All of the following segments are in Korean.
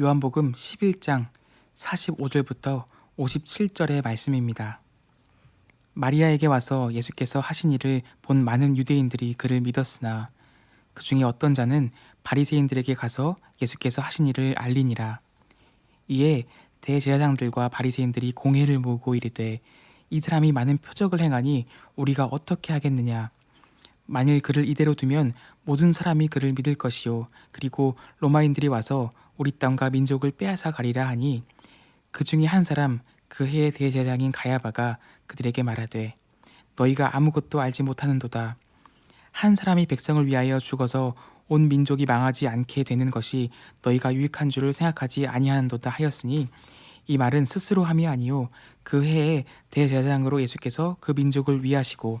요한복음 11장 45절부터 57절의 말씀입니다. 마리아에게 와서 예수께서 하신 일을 본 많은 유대인들이 그를 믿었으나 그 중에 어떤 자는 바리새인들에게 가서 예수께서 하신 일을 알리니라. 이에 대제사장들과 바리새인들이 공회를 모으고 이르되 이 사람이 많은 표적을 행하니 우리가 어떻게 하겠느냐 만일 그를 이대로 두면 모든 사람이 그를 믿을 것이요. 그리고 로마인들이 와서 우리 땅과 민족을 빼앗아 가리라 하니 그 중에 한 사람 그 해의 대제사장인 가야바가 그들에게 말하되 너희가 아무것도 알지 못하는도다. 한 사람이 백성을 위하여 죽어서 온 민족이 망하지 않게 되는 것이 너희가 유익한 줄을 생각하지 아니하는도다 하였으니 이 말은 스스로 함이 아니요. 그 해에 대제사장으로 예수께서 그 민족을 위하시고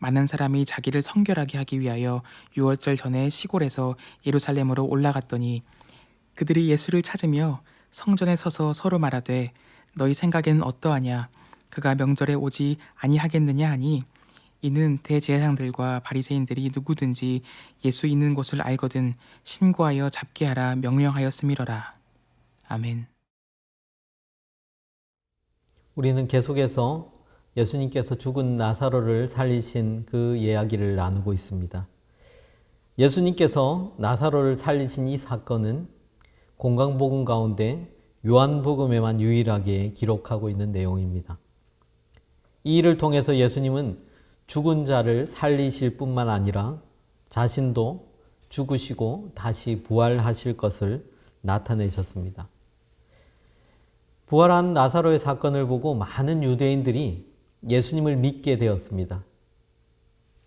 많은 사람이 자기를 성결하게 하기 위하여 유월절 전에 시골에서 예루살렘으로 올라갔더니 그들이 예수를 찾으며 성전에 서서 서로 말하되 너희 생각에는 어떠하냐? 그가 명절에 오지 아니하겠느냐? 하니 이는 대제사장들과 바리새인들이 누구든지 예수 있는 곳을 알거든 신고하여 잡게 하라 명령하였음이러라. 아멘. 우리는 계속해서 예수님께서 죽은 나사로를 살리신 그 이야기를 나누고 있습니다. 예수님께서 나사로를 살리신 이 사건은 공강복음 가운데 요한복음에만 유일하게 기록하고 있는 내용입니다. 이 일을 통해서 예수님은 죽은 자를 살리실 뿐만 아니라 자신도 죽으시고 다시 부활하실 것을 나타내셨습니다. 부활한 나사로의 사건을 보고 많은 유대인들이 예수님을 믿게 되었습니다.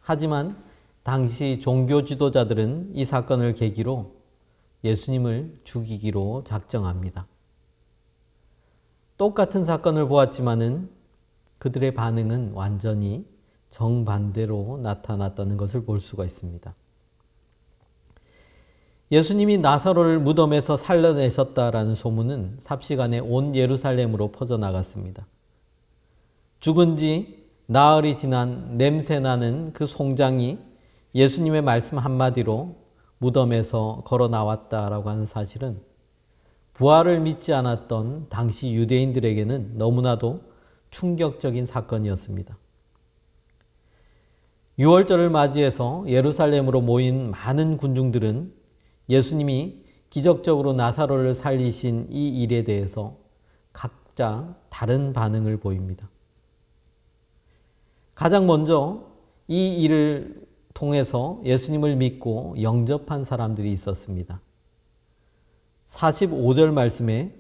하지만 당시 종교 지도자들은 이 사건을 계기로 예수님을 죽이기로 작정합니다. 똑같은 사건을 보았지만은 그들의 반응은 완전히 정반대로 나타났다는 것을 볼 수가 있습니다. 예수님이 나사로를 무덤에서 살려내셨다라는 소문은 삽시간에 온 예루살렘으로 퍼져나갔습니다. 죽은 지 나흘이 지난 냄새나는 그 송장이 예수님의 말씀 한마디로 무덤에서 걸어 나왔다라고 하는 사실은 부활을 믿지 않았던 당시 유대인들에게는 너무나도 충격적인 사건이었습니다. 6월절을 맞이해서 예루살렘으로 모인 많은 군중들은 예수님이 기적적으로 나사로를 살리신 이 일에 대해서 각자 다른 반응을 보입니다. 가장 먼저 이 일을 통해서 예수님을 믿고 영접한 사람들이 있었습니다. 45절 말씀에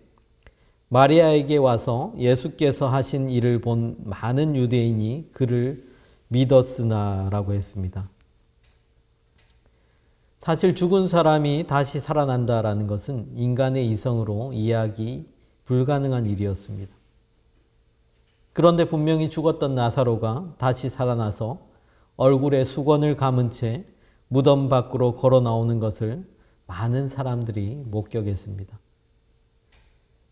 마리아에게 와서 예수께서 하신 일을 본 많은 유대인이 그를 믿었으나 라고 했습니다. 사실 죽은 사람이 다시 살아난다라는 것은 인간의 이성으로 이해하기 불가능한 일이었습니다. 그런데 분명히 죽었던 나사로가 다시 살아나서 얼굴에 수건을 감은 채 무덤 밖으로 걸어 나오는 것을 많은 사람들이 목격했습니다.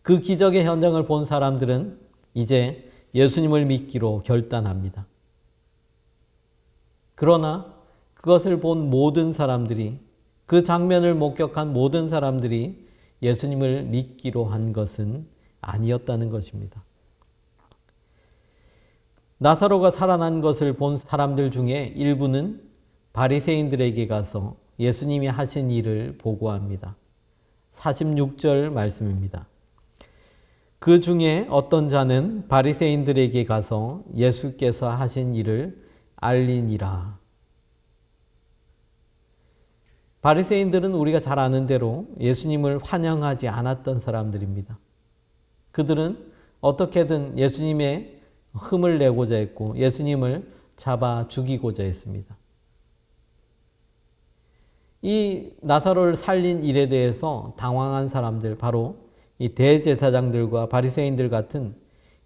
그 기적의 현장을 본 사람들은 이제 예수님을 믿기로 결단합니다. 그러나 그것을 본 모든 사람들이 그 장면을 목격한 모든 사람들이 예수님을 믿기로 한 것은 아니었다는 것입니다. 나사로가 살아난 것을 본 사람들 중에 일부는 바리새인들에게 가서 예수님이 하신 일을 보고합니다. 46절 말씀입니다. 그 중에 어떤 자는 바리새인들에게 가서 예수께서 하신 일을 알리니라. 바리새인들은 우리가 잘 아는 대로 예수님을 환영하지 않았던 사람들입니다. 그들은 어떻게든 예수님의 흠을 내고자 했고 예수님을 잡아 죽이고자 했습니다. 이 나사로를 살린 일에 대해서 당황한 사람들 바로 이 대제사장들과 바리새인들 같은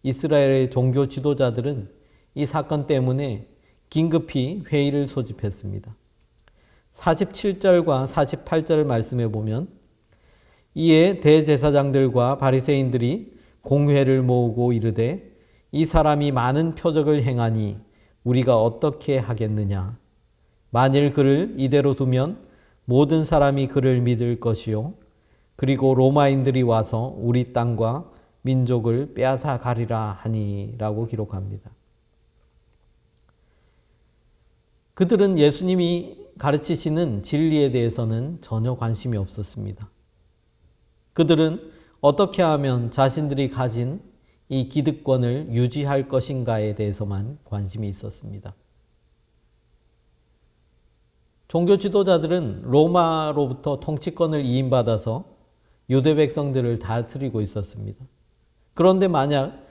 이스라엘의 종교 지도자들은 이 사건 때문에 긴급히 회의를 소집했습니다. 47절과 48절 말씀에 보면 이에 대제사장들과 바리새인들이 공회를 모으고 이르되 이 사람이 많은 표적을 행하니 우리가 어떻게 하겠느냐 만일 그를 이대로 두면 모든 사람이 그를 믿을 것이요 그리고 로마인들이 와서 우리 땅과 민족을 빼앗아 가리라 하니라고 기록합니다. 그들은 예수님이 가르치시는 진리에 대해서는 전혀 관심이 없었습니다. 그들은 어떻게 하면 자신들이 가진 이 기득권을 유지할 것인가에 대해서만 관심이 있었습니다. 종교 지도자들은 로마로부터 통치권을 이임받아서 유대 백성들을 다스리고 있었습니다. 그런데 만약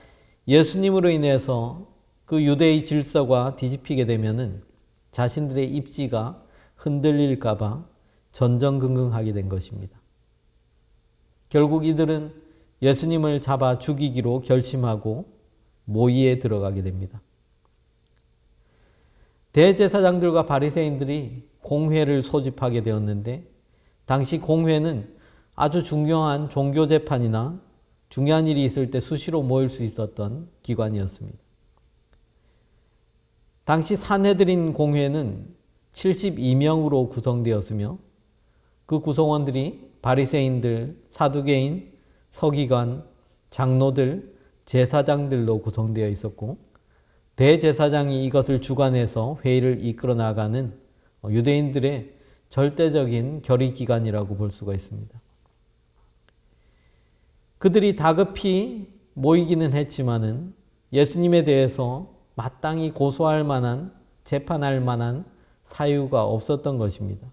예수님으로 인해서 그 유대의 질서가 뒤집히게 되면은 자신들의 입지가 흔들릴까봐 전전긍긍하게 된 것입니다. 결국 이들은 예수님을 잡아 죽이기로 결심하고 모의에 들어가게 됩니다. 대제사장들과 바리새인들이 공회를 소집하게 되었는데 당시 공회는 아주 중요한 종교 재판이나 중요한 일이 있을 때 수시로 모일 수 있었던 기관이었습니다. 당시 산헤드린 공회는 72명으로 구성되었으며 그 구성원들이 바리새인들, 사두개인, 서기관, 장로들, 제사장들로 구성되어 있었고 대제사장이 이것을 주관해서 회의를 이끌어 나가는 유대인들의 절대적인 결의 기관이라고 볼 수가 있습니다. 그들이 다급히 모이기는 했지만은 예수님에 대해서 마땅히 고소할 만한 재판할 만한 사유가 없었던 것입니다.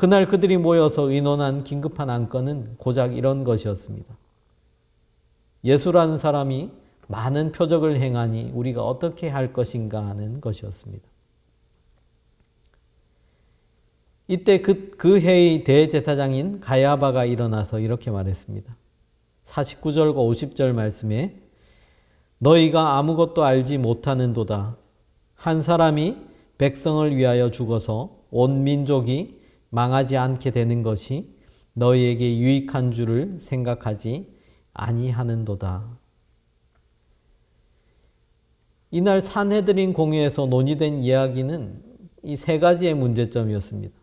그날 그들이 모여서 의논한 긴급한 안건은 고작 이런 것이었습니다. 예수라는 사람이 많은 표적을 행하니 우리가 어떻게 할 것인가 하는 것이었습니다. 이때 그, 그 해의 대제사장인 가야바가 일어나서 이렇게 말했습니다. 49절과 50절 말씀에 너희가 아무것도 알지 못하는 도다. 한 사람이 백성을 위하여 죽어서 온 민족이 망하지 않게 되는 것이 너희에게 유익한 줄을 생각하지 아니하는도다. 이날 산해드린 공회에서 논의된 이야기는 이 세 가지의 문제점이었습니다.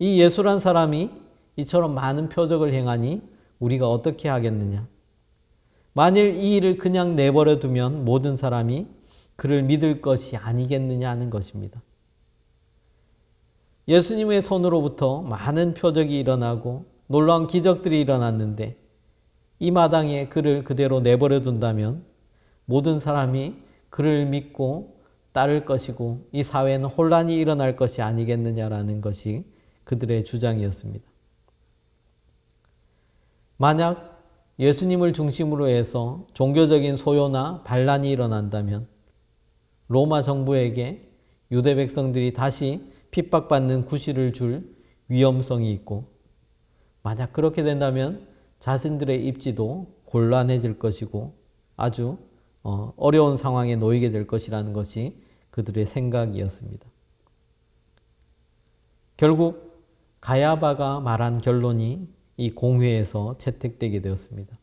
이 예수란 사람이 이처럼 많은 표적을 행하니 우리가 어떻게 하겠느냐? 만일 이 일을 그냥 내버려 두면 모든 사람이 그를 믿을 것이 아니겠느냐 하는 것입니다. 예수님의 손으로부터 많은 표적이 일어나고 놀라운 기적들이 일어났는데 이 마당에 그를 그대로 내버려 둔다면 모든 사람이 그를 믿고 따를 것이고 이 사회는 혼란이 일어날 것이 아니겠느냐라는 것이 그들의 주장이었습니다. 만약 예수님을 중심으로 해서 종교적인 소요나 반란이 일어난다면 로마 정부에게 유대 백성들이 다시 핍박받는 구실을 줄 위험성이 있고 만약 그렇게 된다면 자신들의 입지도 곤란해질 것이고 아주 어, 어려운 상황에 놓이게 될 것이라는 것이 그들의 생각이었습니다. 결국 가야바가 말한 결론이 이 공회에서 채택되게 되었습니다.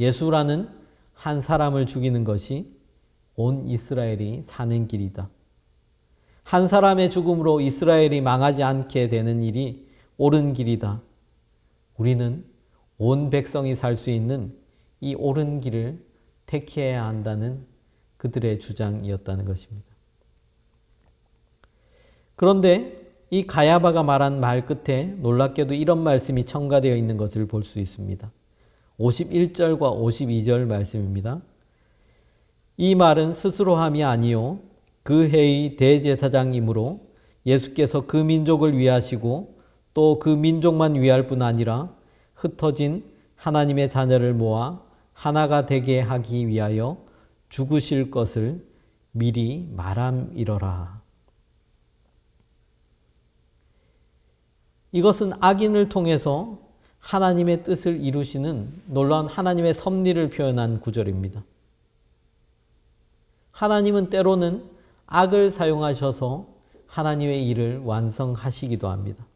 예수라는 한 사람을 죽이는 것이 온 이스라엘이 사는 길이다. 한 사람의 죽음으로 이스라엘이 망하지 않게 되는 일이 옳은 길이다. 우리는 온 백성이 살 수 있는 이 옳은 길을 택해야 한다는 그들의 주장이었다는 것입니다. 그런데 이 가야바가 말한 말 끝에 놀랍게도 이런 말씀이 첨가되어 있는 것을 볼 수 있습니다. 51절과 52절 말씀입니다. 이 말은 스스로 함이 아니요 그 해의 대제사장이므로 예수께서 그 민족을 위하시고 또 그 민족만 위할 뿐 아니라 흩어진 하나님의 자녀를 모아 하나가 되게 하기 위하여 죽으실 것을 미리 말함이러라. 이것은 악인을 통해서 하나님의 뜻을 이루시는 놀라운 하나님의 섭리를 표현한 구절입니다. 하나님은 때로는 악을 사용하셔서 하나님의 일을 완성하시기도 합니다.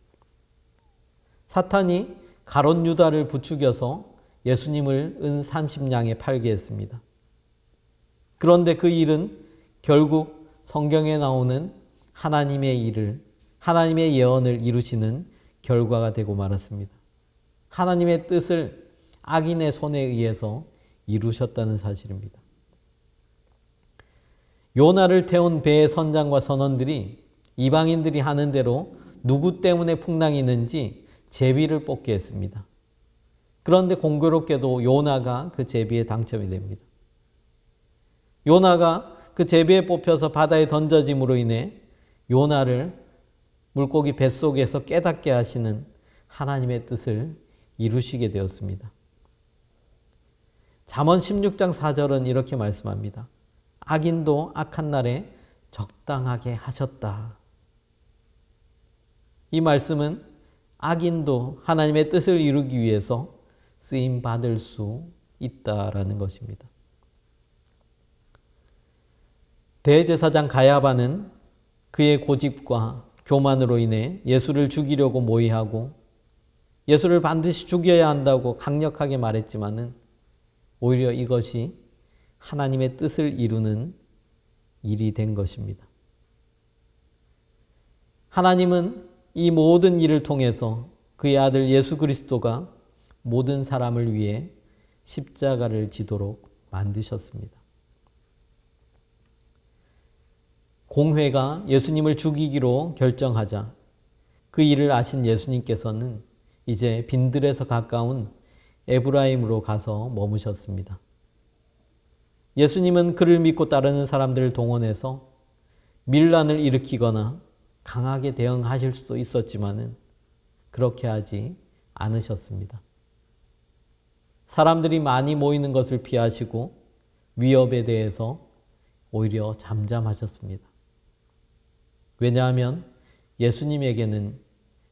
사탄이 가론 유다를 부추겨서 예수님을 은 30냥에 팔게 했습니다. 그런데 그 일은 결국 성경에 나오는 하나님의 일을 하나님의 예언을 이루시는 결과가 되고 말았습니다. 하나님의 뜻을 악인의 손에 의해서 이루셨다는 사실입니다. 요나를 태운 배의 선장과 선원들이 이방인들이 하는 대로 누구 때문에 풍랑이 있는지 제비를 뽑게 했습니다. 그런데 공교롭게도 요나가 그 제비에 당첨이 됩니다. 요나가 그 제비에 뽑혀서 바다에 던져짐으로 인해 요나를 물고기 뱃속에서 깨닫게 하시는 하나님의 뜻을 이루시게 되었습니다. 잠언 16장 4절은 이렇게 말씀합니다. 악인도 악한 날에 적당하게 하셨다. 이 말씀은 악인도 하나님의 뜻을 이루기 위해서 쓰임 받을 수 있다라는 것입니다. 대제사장 가야바는 그의 고집과 교만으로 인해 예수를 죽이려고 모의하고 예수를 반드시 죽여야 한다고 강력하게 말했지만은 오히려 이것이 하나님의 뜻을 이루는 일이 된 것입니다. 하나님은 이 모든 일을 통해서 그의 아들 예수 그리스도가 모든 사람을 위해 십자가를 지도록 만드셨습니다. 공회가 예수님을 죽이기로 결정하자 그 일을 아신 예수님께서는 이제 빈들에서 가까운 에브라임으로 가서 머무셨습니다. 예수님은 그를 믿고 따르는 사람들을 동원해서 밀란을 일으키거나 강하게 대응하실 수도 있었지만은 그렇게 하지 않으셨습니다. 사람들이 많이 모이는 것을 피하시고 위협에 대해서 오히려 잠잠하셨습니다. 왜냐하면 예수님에게는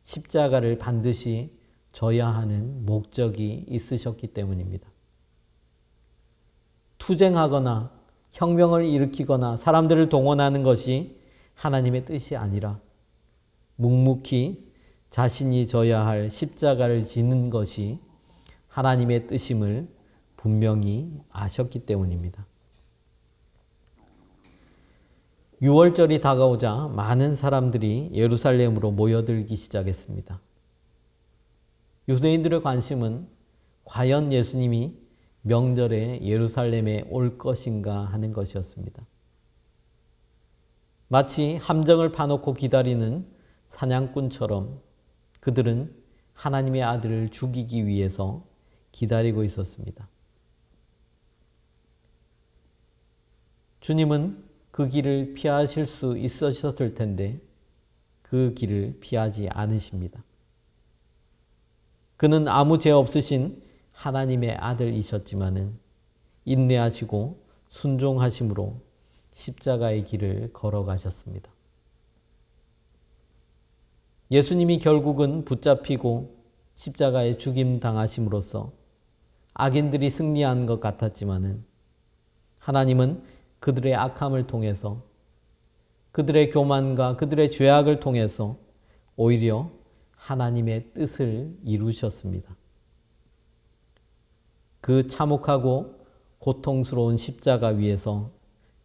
십자가를 반드시 져야 하는 목적이 있으셨기 때문입니다. 투쟁하거나 혁명을 일으키거나 사람들을 동원하는 것이 하나님의 뜻이 아니라 묵묵히 자신이 져야 할 십자가를 지는 것이 하나님의 뜻임을 분명히 아셨기 때문입니다. 6월절이 다가오자 많은 사람들이 예루살렘으로 모여들기 시작했습니다. 유대인들의 관심은 과연 예수님이 명절에 예루살렘에 올 것인가 하는 것이었습니다. 마치 함정을 파놓고 기다리는 사냥꾼처럼 그들은 하나님의 아들을 죽이기 위해서 기다리고 있었습니다. 주님은 그 길을 피하실 수 있으셨을 텐데 그 길을 피하지 않으십니다. 그는 아무 죄 없으신 하나님의 아들이셨지만은 인내하시고 순종하심으로 십자가의 길을 걸어가셨습니다. 예수님이 결국은 붙잡히고 십자가에 죽임 당하심으로써 악인들이 승리한 것 같았지만은 하나님은 그들의 악함을 통해서 그들의 교만과 그들의 죄악을 통해서 오히려 하나님의 뜻을 이루셨습니다. 그 참혹하고 고통스러운 십자가 위에서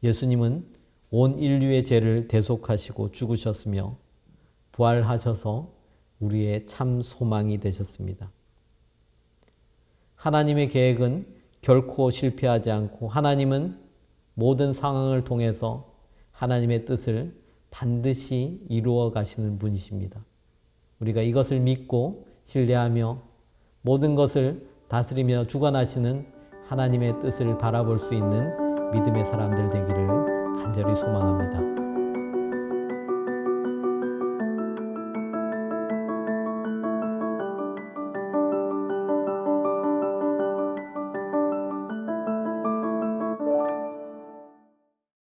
예수님은 온 인류의 죄를 대속하시고 죽으셨으며 부활하셔서 우리의 참 소망이 되셨습니다. 하나님의 계획은 결코 실패하지 않고 하나님은 모든 상황을 통해서 하나님의 뜻을 반드시 이루어 가시는 분이십니다. 우리가 이것을 믿고 신뢰하며 모든 것을 다스리며 주관하시는 하나님의 뜻을 바라볼 수 있는 믿음의 사람들 되기를 간절히 소망합니다.